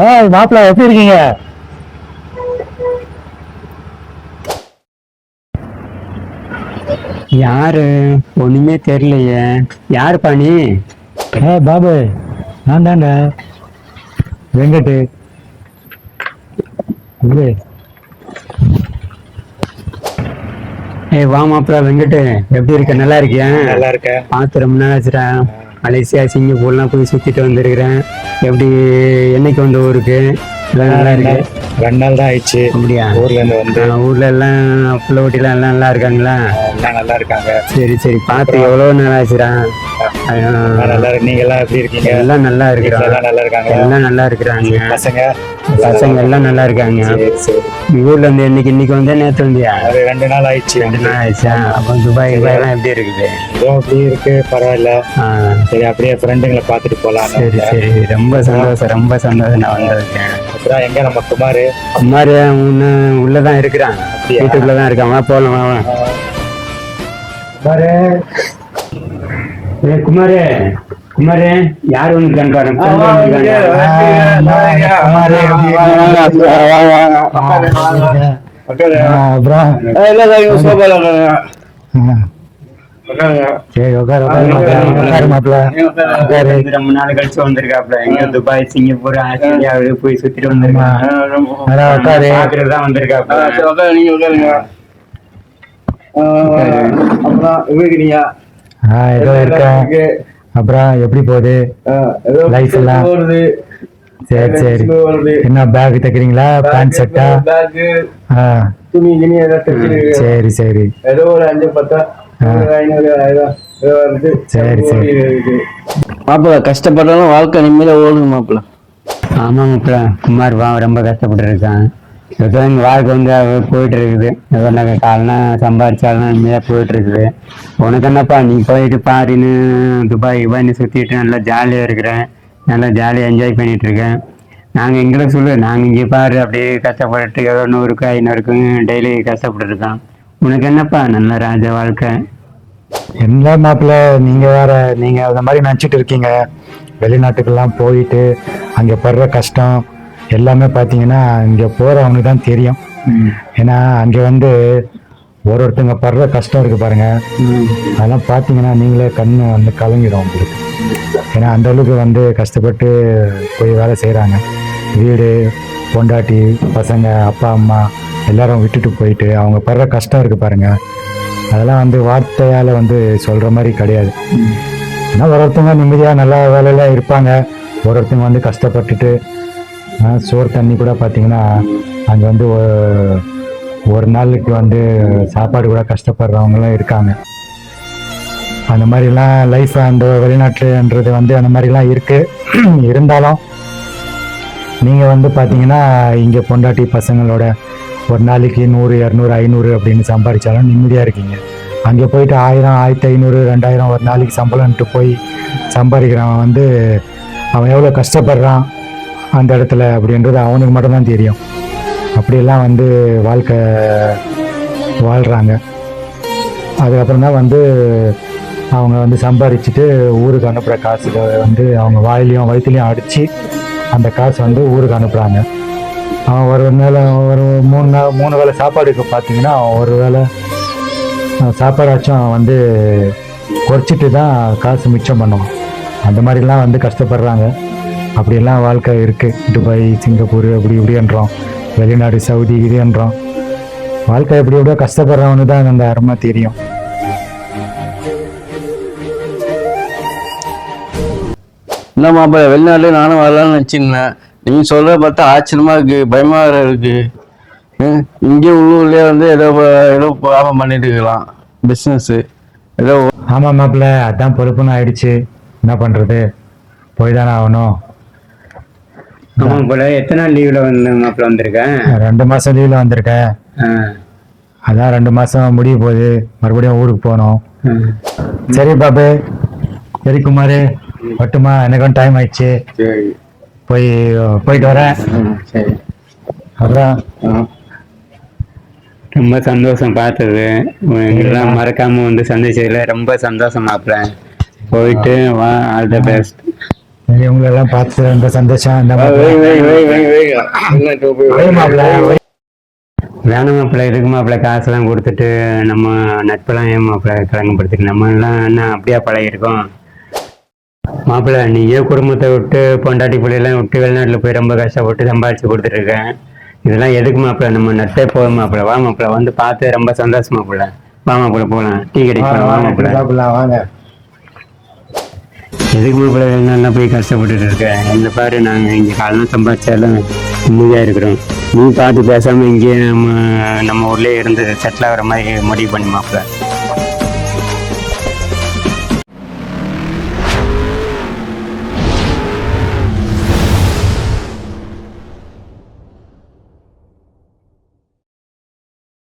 ஆ மாப்பிள்ள எப்படி இருக்கீங்க? யாரு? ஒண்ணுமே தெரியலையே. யாரு பாணி ஏ பாபு நான் தாங்க வெங்கட்டு. ஏய் வா மாப்பிள வெங்கட்டு. எப்படி இருக்க? நல்லா இருக்கியா? நல்லா இருக்கேன். பார்த்து ரொம்ப நாள் ஆச்சுடா மலேசியா சிங்கப்பூர்லாம் போய் சுத்திட்டு வந்திருக்கிறேன். எப்படி என்னைக்கு வந்த ஊருக்கு? நல்லா இருக்கு ரெண்டு நாள் தான் ஆயிடுச்சு. அப்படியா? ஊர்ல இருந்து வந்து ஊர்ல எல்லாம் புள்ள எல்லாம் நல்லா இருக்காங்களா எல்லாம் நல்லா இருக்காங்க சரி சரி. பார்த்து எவ்வளவு நாள் ஆச்சுடா? நல்லா இருக்கு. நீங்க எல்லாம் எப்படி இருக்கீங்க? எல்லாம் நல்லா இருக்கிறாங்க எல்லாம் நல்லா இருக்காங்க எல்லாம் நல்லா இருக்கிறாங்க. பசங்க? பசங்க எல்லாம் நல்லா இருக்காங்க. ஊர்ல இருந்து இன்னைக்கு இன்னைக்கு வந்தா நேத்து வந்தியா? ரெண்டு நாள் ஆயிடுச்சு. ரெண்டு நாள் ஆயிடுச்சா? அப்போ துபாய் துபாய்லாம் எப்படி இருக்குது? ஏதோ அப்படி இருக்கு. பரவாயில்ல. சரி அப்படியே ஃப்ரெண்டுங்களை பார்த்துட்டு போலாம் சரி சரி. ரொம்ப சந்தோஷம் ரொம்ப சந்தோஷம் நான் வந்திருக்கேன் அப்புறம் எங்க நம்ம குமார் குமார் உள்ளதான் இருக்கிறான் அப்படியா? வீட்டுக்குள்ளதான் இருக்கான் வா போலாம் வா. குமாரே ஏ குமாரே குமாரே யார் friend வந்திருக்காங்க. குமாரே? அப்புறம் சரி உட்காரு உட்காரு மாப்பிள்ள உட்காரு ரொம்ப நாள் கழிச்சு வந்திருக்காப்ல எங்க துபாய் சிங்கப்பூர் ஆஸ்திரேலியா அப்படி போய் சுத்திட்டு வந்திருக்கான் அதான் உட்காரு. பாக்குறதுதான் வந்திருக்காப்ல ஆ ஏதோ இருக்கேன் அப்புறம் எப்படி போகுது லைஃப் எல்லாம் சரி சரி என்ன பேக் தைக்கிறீங்களா பேண்ட் ஆ துணி சரி சரி ஏதோ ஒரு அஞ்சு பத்தா சரி, சரி. மாப்பிள்ள கஷ்டப்பட்டாலும் வாழ்க்கை நிம்மதியா ஓடுங்க மாப்பிள்ள ஆமா மாப்பிள்ள குமார் வா ரொம்ப கஷ்டப்பட்டு இருக்கான் எங்க வாழ்க்கை வந்து போயிட்டு இருக்குது ஏதோ நாங்கள் காலனா சம்பாதிச்சாலும் நிம்மதியா போயிட்டு இருக்குது உனக்கு என்னப்பா நீ போயிட்டு பாருன்னு துபாய் துபாய்னு சுத்திட்டு நல்லா ஜாலியா இருக்கிறேன் நல்லா ஜாலியா என்ஜாய் பண்ணிட்டு இருக்கேன் நாங்க எங்களை சொல்லு நாங்க இங்கே பாரு அப்படியே கஷ்டப்பட்டு ஏதோ நூறுக்கு ஐநூறுக்கு டெய்லி கஷ்டப்பட்டு இருக்கோம் உனக்கு என்னப்பா நல்ல ராஜ வாழ்க்கை? என்ன மாப்பிள்ள நீங்க வேற நீங்க அந்த மாதிரி நினச்சிட்டு இருக்கீங்க. வெளிநாட்டுக்கெல்லாம் போயிட்டு அங்க படுற கஷ்டம் எல்லாமே பார்த்தீங்கன்னா இங்க போறவனுக்கு தான் தெரியும். ஏன்னா அங்க வந்து ஒரு ஒருத்தங்க படுற கஷ்டம் இருக்கு பாருங்க. அதெல்லாம் பார்த்தீங்கன்னா நீங்களே கண்ணு வந்து கலங்கிடும் உங்களுக்கு. ஏன்னா அந்த அளவுக்கு வந்து கஷ்டப்பட்டு போய் வேலை செய்கிறாங்க வீடு பொண்டாட்டி பசங்க அப்பா அம்மா எல்லாரும் விட்டுட்டு போயிட்டு அவங்க படுற கஷ்டம் இருக்கு பாருங்க. அதெல்லாம் வந்து வார்த்தையால் வந்து சொல்கிற மாதிரி கிடையாது. ஆனால் ஒரு ஒருத்தவங்க நிம்மதியாக நல்லா வேலையில் இருப்பாங்க. ஒரு ஒருத்தவங்க வந்து கஷ்டப்பட்டுட்டு சோறு தண்ணி கூட பார்த்திங்கன்னா அங்கே வந்து ஒரு நாளுக்கு வந்து சாப்பாடு கூட கஷ்டப்படுறவங்களும் இருக்காங்க. அந்த மாதிரிலாம் லைஃப் அந்த வெளிநாட்டுன்றது வந்து அந்த மாதிரிலாம் இருக்குது இருந்தாலும் நீங்கள் வந்து பார்த்தீங்கன்னா இங்கே பொண்டாட்டி பசங்களோட ஒரு நாளைக்கு நூறு இரநூறு ஐநூறு அப்படின்னு சம்பாதிச்சாலும் நிம்மதியாக இருக்கீங்க. அங்கே போயிட்டு ஆயிரம் ஆயிரத்தி ஐநூறு ரெண்டாயிரம் ஒரு நாளைக்கு சம்பளம்ட்டு போய் சம்பாதிக்கிறவன் வந்து அவன் எவ்வளோ கஷ்டப்படுறான் அந்த இடத்துல அப்படின்றது அவனுக்கு மட்டும்தான் தெரியும். அப்படியெல்லாம் வந்து வாழ்க்கை வாழ்கிறாங்க அதுக்கப்புறம் தான் வந்து அவங்க வந்து சம்பாதிச்சுட்டு ஊருக்கு அனுப்புகிற காசுக்கு வந்து அவங்க வாயிலையும் வயிற்றுலையும் அடித்து அந்த காசு வந்து ஊருக்கு அனுப்புகிறாங்க அவன் ஒரு வேளை ஒரு மூணு நாள் மூணு வேளை சாப்பாடுக்கு பார்த்தீங்கன்னா அவன் ஒரு வேளை சாப்பாடாச்சும் அவன் வந்து குறைச்சிட்டு தான் காசு மிச்சம் பண்ணுவான். அந்த மாதிரிலாம் வந்து கஷ்டப்படுறாங்க. அப்படியெல்லாம் வாழ்க்கை இருக்குது துபாய் சிங்கப்பூர் அப்படி இப்படின்றோம். வெளிநாடு சவுதி இதுன்றோம். வாழ்க்கை எப்படி எப்படியோ கஷ்டப்படுறவனு தான் அந்த அருமை தெரியும். என்ன மாப்பிள்ள வெளிநாட்டில் நானும் வரலான்னு வச்சிருந்தேன் நீங்க சொல்றத பார்த்தா ஆச்சரியமா இருக்கு பயமா வேற இருக்கு. ஹம், இங்கே உள்ளூர்லயே வந்து ஏதோ ஏதோ லாபம் பண்ணிட்டு இருக்கலாம் பிசினஸ் ஏதோ ஆமாம் மாப்பிள்ள அதான் பொறுப்புன்னு ஆயிடுச்சு. என்ன பண்ணுறது போய் தானே ஆகணும். ஆமா போல எத்தனை நாள் லீவ்ல வந்து மாப்பிள்ள வந்திருக்கேன் ரெண்டு மாசம் லீவ்ல வந்திருக்கேன் அதான் ரெண்டு மாசம் முடிய போகுது. மறுபடியும் ஊருக்கு போகணும். சரி பாபு. சரி குமார் மட்டுமா எனக்கும் டைம் ஆயிடுச்சு. சரி. போய் போயிட்டு வரேன். சரி. அப்புறம்? ரொம்ப சந்தோஷம் பார்த்தது. இதெல்லாம் மறக்காம வந்து சந்திச்சதுல ரொம்ப சந்தோஷம் மாப்பிள்ள போயிட்டு வா ஆல் த பெஸ்ட் சரி உங்களெல்லாம் பார்த்து ரொம்ப சந்தோஷம் இந்த. வேணும் மாப்பிள்ள இருக்கு மாப்பிள்ள காசெல்லாம் கொடுத்துட்டு நம்ம நட்பெல்லாம் ஏன் மாப்பிள்ள கலங்கப்படுத்திட்டு? நம்ம எல்லாம் என்ன அப்படியா பழகிருக்கோம் மாப்பிள்ள நீயே குடும்பத்தை விட்டு பொண்டாட்டி பிள்ளைலாம் விட்டு வெளிநாட்டில் போய் ரொம்ப கஷ்டப்பட்டு சம்பாதிச்சு கொடுத்துட்ருக்கேன் இதெல்லாம் எதுக்கு மாப்பிள்ள நம்ம நட்டே போதும் மாப்பிள்ள வா மாப்பிள்ள வந்து பார்த்து ரொம்ப சந்தோஷம் மாப்பிள்ள வா மாப்பிள்ள போகலாம் டீ கடைக்கு வா மாப்பிள்ள வாங்க எதுக்கு மாப்பிள்ள வெளிநாட்டுலாம் போய் கஷ்டப்பட்டுட்டு இருக்கேன் என்ன பாரு நாங்கள் இங்கே காலம் சம்பாதிச்சாலும் நிம்மதியாக இருக்கிறோம். நீ பார்த்து பேசாமல் இங்கேயே நம்ம நம்ம ஊர்லேயே இருந்து செட்டில் ஆகிற மாதிரி முடிவு பண்ணி மாப்பிள்ள